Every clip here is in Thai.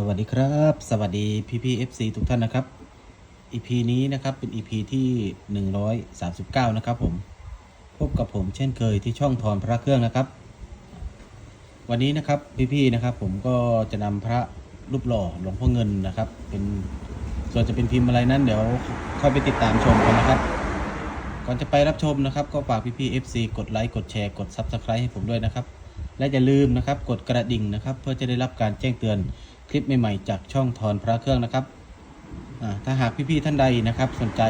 สวัสดีครับ สวัสดีพี่พี่ FC ทุกท่านนะครับ EP นี้นะครับเป็น EP ที่ 139 นะครับผม พบกับผมเช่นเคยที่ช่องทอนพระเครื่องนะครับ วันนี้นะครับพี่ๆนะครับผมก็จะนำพระรูปหล่อหลวงพ่อเงินนะครับ เป็นส่วนจะเป็นพิมพ์อะไรนั้นเดี๋ยวค่อยไปติดตามชมกันนะครับ ก่อนจะไปรับชมนะครับ ก็ฝากพี่ๆ FC กดไลค์กดแชร์กด Subscribe ให้ผมด้วยนะครับ และอย่าลืมนะครับกดกระดิ่งนะครับ เพื่อจะได้รับการแจ้งเตือน คลิปใหม่ๆจากช่องทอนพระเครื่องนะครับถ้าหากพี่ๆท่านใดนะครับสนใจ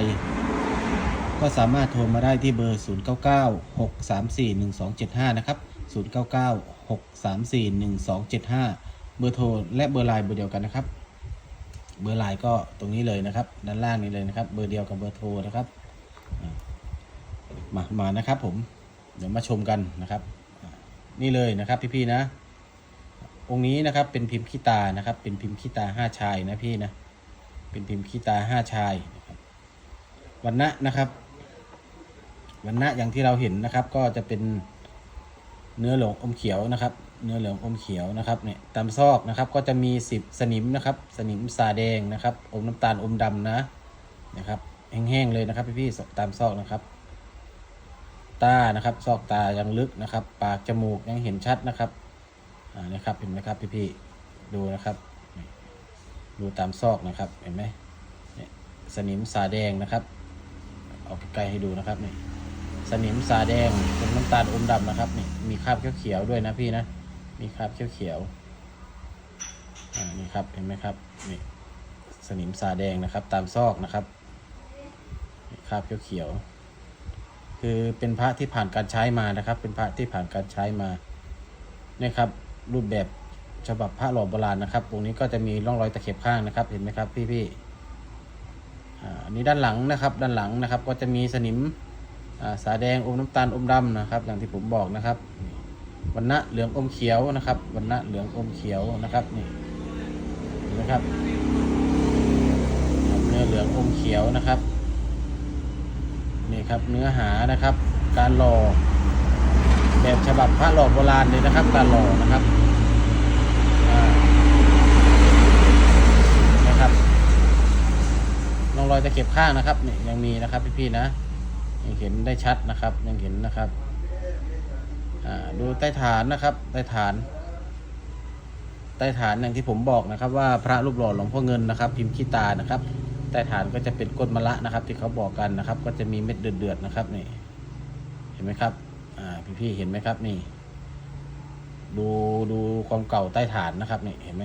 ก็สามารถโทรมาได้ที่เบอร์ 0996341275 นะครับ 0996341275 เบอร์โทรและเบอร์ไลน์เบอร์เดียวกันนะครับ เบอร์ไลน์ก็ตรงนี้เลยนะครับ ด้านล่างนี้เลยนะครับ เบอร์เดียวกับเบอร์โทรนะครับ มา มานะครับผม เดี๋ยวมาชมกันนะครับ นี่เลยนะครับพี่ๆนะ องค์นี้นะครับเป็นพิมพ์ขี้ตานะครับ เป็นพิมพ์ขี้ตาห้าชายนะพี่นะ เป็นพิมพ์ขี้ตาห้าชายนะครับวันณะนะครับวันณะอย่างที่เราเห็นนะครับ ก็จะเป็นเนื้อเหลืองอมเขียวนะครับ เนื้อเหลืองอมเขียวนะครับเนี่ยตามซอกนะครับ ก็จะมีสิบสนิมนะครับ สนิมสาแดงนะครับ อมน้ำตาลอมดำนะนะครับแห้งๆเลยนะครับพี่ๆตามซอกนะครับ ตานะครับ ซอกตายังลึกนะครับ ปากจมูกยังเห็นชัดนะครับ อ่านะครับเห็นไหมครับพี่ๆดูนะครับ ดูตามซอกนะครับเห็นไหมเนี่ยสนิมสาแดงนะครับเอาใกล้ให้ดูนะครับนี่สนิมสาแดงเป็นน้ำตาลอมดำนะครับนี่มีคราบเขียวๆด้วยนะพี่นะมีคราบเขียวๆอ่านี่ครับเห็นไหมครับนี่สนิมสาแดงนะครับ ตามซอกนะครับมีคราบเขียวๆคือเป็นพระที่ผ่านการใช้มานะครับ เป็นพระที่ผ่านการใช้มานี่ครับ รูปแบบฉบับพระหล่อโบราณนะครับ ตรงนี้ก็จะมีร่องรอยตะเข็บข้างนะครับ เห็นไหมครับพี่ๆอ่าอันนี้ด้านหลังนะครับ ด้านหลังนะครับ ก็จะมีสนิมอ่าสาแดงอมน้ำตาลอมดำนะครับ อย่างที่ผมบอกนะครับวันณะเหลืองอมเขียวนะครับวันณะเหลืองอมเขียวนะครับนี่นไหมครับเนื้อเหลืองอมเขียวนะครับนี่ครับเนื้อหานะครับ การหล่อแบบฉบับพระหล่อโบราณเลยนะครับ การหล่อนะครับอ่านะครับล อยตะเข็บข้างนะครับนี่ยังมีนะครับพี่ๆนะยังเห็นได้ชัดนะครับ ยังเห็นนะครับดูใต้ฐานนะครับ ใต้ฐาน ใต้ฐานอย่างที่ผมบอกนะครับ ว่าพระรูปหล่อหลวงพ่อเงินนะครับ พิมพ์ขี้ตานะครับ ใต้ฐานก็จะเป็นก้นมะละนะครับ ที่เขาบอกกันนะครับ ก็จะมีเม็ดเดือดๆนะครับนี่เห็นไหมครับอ่พี่ๆเห็นไหมครับนี่ ดูดูความเก่าใต้ฐานนะครับนี่เห็นไหม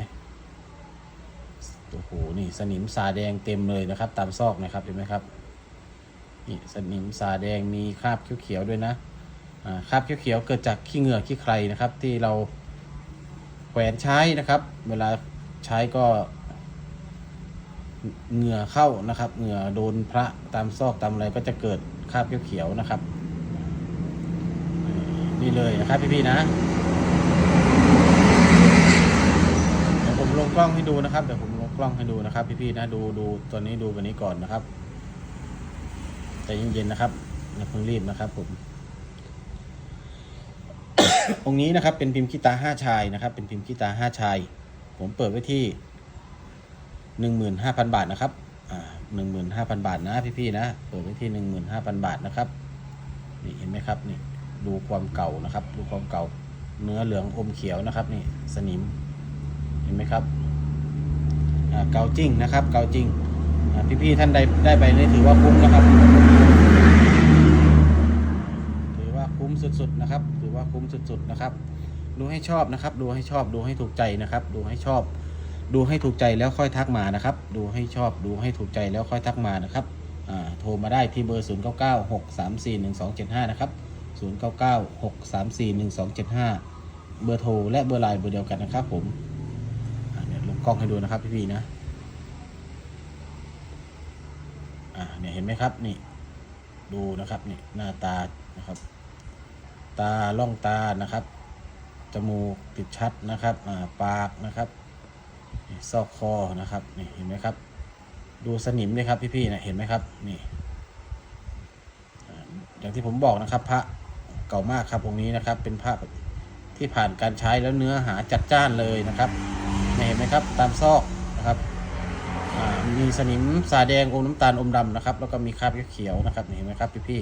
โอ้โห นี่สนิมสาแดงเต็มเลยนะครับ ตามซอกนะครับเห็นไหมครับ นี่สนิมสาแดงมีคราบเขียวๆด้วยนะคราบเขียวๆเกิดจากขี้เหงื่อขี้ใครนะครับ ที่เราแขวนใช้นะครับ เวลาใช้ก็เหงื่อเข้านะครับ เหงื่อโดนพระตามซอกตามอะไรก็จะเกิดคราบเขียวๆนะครับ นี่เลยนะครับพี่ๆนะเดี๋ยวผมลงกล้องให้ดูนะครับเดี๋ยวผม กล้องให้ดูนะครับพี่ๆนะดูดูตัวนี้ดูวันนี้ก่อนนะครับใจเย็นๆนะครับอย่าเพิ่งรีบนะครับผมองค์นี้นะครับเป็นพิมพ์กีตาห้าชายนะครับ เป็นพิมพ์กีตาห้าชาย ผมเปิดไว้ที่หนึ่งหมื่นห้าพันบาทนะครับหนึ่งหมื่นห้าพันบาทนะพี่ๆนะเปิดไว้ที่หนึ่งหมื่นห้าพันบาทนะครับนี่เห็นไหมครับนี่ดูความเก่านะครับ ดูความเก่า เนื้อเหลืองอมเขียวนะครับ นี่สนิมเห็นไหมครับ เก่าจริงนะครับเก่าจริงพี่ๆท่านใดได้ไปนี่ถือว่าคุ้มนะครับถือว่าคุ้มสุดๆนะครับ ถือว่าคุ้มสุดๆนะครับ ดูให้ชอบนะครับ ดูให้ชอบดูให้ถูกใจนะครับ ดูให้ชอบ ดูให้ถูกใจแล้วค่อยทักมานะครับ ดูให้ชอบดูให้ถูกใจแล้วค่อยทักมานะครับโทรมาได้ที่เบอร์ 0 9 9 6 3 4 1 2 7 5 นะครับ 0 9 9 6 3 4 1 2 7 5 เบอร์โทรและเบอร์ไลน์เบอร์เดียวกันนะครับผม กล้องให้ดูนะครับพี่ๆนะ อ่าเนี่ยเห็นไหมครับนี่ ดูนะครับนี่หน้าตานะครับ ตาล่องตานะครับจมูกติดชัดนะครับอ่าปากนะครับซอกคอนะครับนี่เห็นไหมครับ ดูสนิมเลยครับพี่ๆนะเห็นไหมครับนี่อย่างที่ผมบอกนะครับ พระเก่ามากครับองค์นี้นะครับ เป็นพระที่ผ่านการใช้แล้วเนื้อหาจัดจ้านเลยนะครับ เห็นไหมครับตามซอกนะครับมีสนิมสาแดงอมน้ำตาลอมดำนะครับ แล้วก็มีคราบเขียวๆนะครับเห็นไหมครับพี่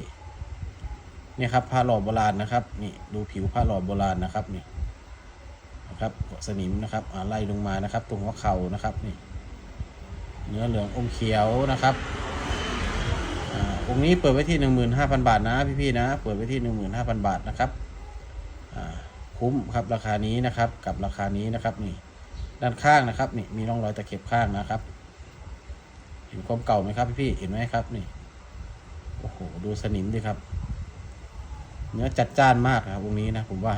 ๆเนี่ยครับผ้าหล่อโบราณนะครับนี่ดูผิวผ้าหล่อโบราณนะครับนี่นะครับสนิมนะครับไล่ลงมานะครับ ตรงหัวเข่านะครับนี่เนื้อเหลืองอมเขียวนะครับองค์นี้เปิดไว้ที่ 15,000 บาทนะพี่ๆนะ เปิดไว้ที่ 15,000 บาทนะครับคุ้มครับราคานี้นะครับกับราคานี้นะครับนี่ ด้านข้างนะครับ นี่มีร่องรอยตะเข็บข้างนะครับ เห็นความเก่าไหมครับพี่ๆเห็นไหมครับนี่โอ้โหดูสนิมดิครับ เนื้อจัดจ้านมากนะครับองค์นี้นะผมว่า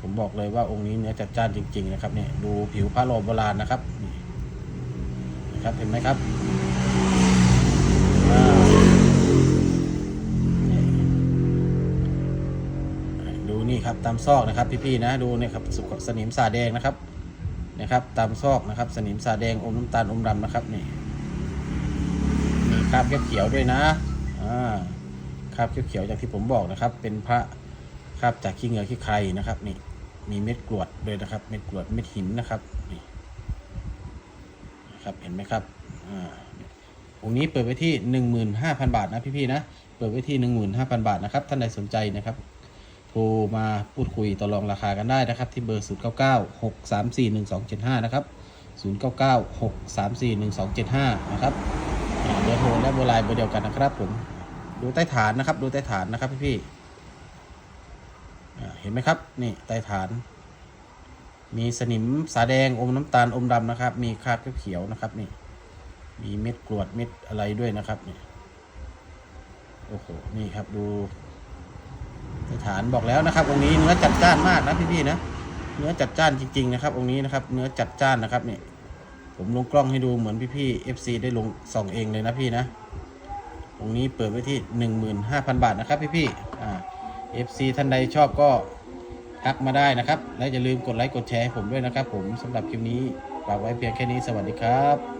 ผมบอกเลยว่าองค์นี้เนื้อจัดจ้านจริง ๆ นะครับเนี่ยดูผิวพระโลโบราณนะครับนี่นะครับเห็นไหมครับดูนี่ครับตามซอกนะครับ พี่ๆนะดูเนี่ยครับสุกสนิมสาแดงนะครับ นะครับ ตามซอกนะครับ สนิมสาแดงอมน้ำตาลอมดำนะครับนี่มีคราบเขียวๆด้วยนะอ่าคราบเขียวๆจากที่ผมบอกนะครับ เป็นพระคราบจากขี้เหงื่อขี้ใครนะครับนี่มีเม็ดกรวดด้วยนะครับ เม็ดกรวดเม็ดหินนะครับนี่นะครับเห็นไหมครับอ่าองค์นี้เปิดไว้ที่ 15,000 บาทนะพี่ๆนะ เปิดไว้ที่ 15,000 บาทนะครับ ท่านใดสนใจนะครับ รมาพูดคุยต่อรองราคากันได้นะครับ ที่เบอร์ 0 9 9 6 3 4 1 2 7 5 นะครับ 0 9 9 6 3 4 1 2 7 5 นะครับเบอร์โทรและเบอร์ไลน์เบอร์เดียวกันนะครับผมดูใต้ฐานนะครับ ดูใต้ฐานนะครับพี่พี่เห็นไหมครับนี่ใต้ฐาน มีสนิมสาแดงอมน้ำตาลอมดำนะครับ มีคราบเขียวๆนะครับนี่ มีเม็ดกรวดเม็ดอะไรด้วยนะครับนี่โอ้โหนี่ครับดู สถานบอกแล้วนะครับ องค์นี้เนื้อจัดจ้านมากนะพี่ๆนะ เนื้อจัดจ้านจริงๆนะครับ องค์นี้นะครับ เนื้อจัดจ้านนะครับเนี่ยผมลงกล้องให้ดูเหมือนพี่ๆ FC ได้ลงส่องเองเลยนะพี่นะ องค์นี้เปิดไว้ที่ 15,000 บาทนะครับพี่ๆอ่า FC ท่านใดชอบก็ทักมาได้นะครับ และอย่าลืมกดไลค์กดแชร์ให้ผมด้วยนะครับ ผมสำหรับคลิปนี้ฝากไว้เพียงแค่นี้สวัสดีครับ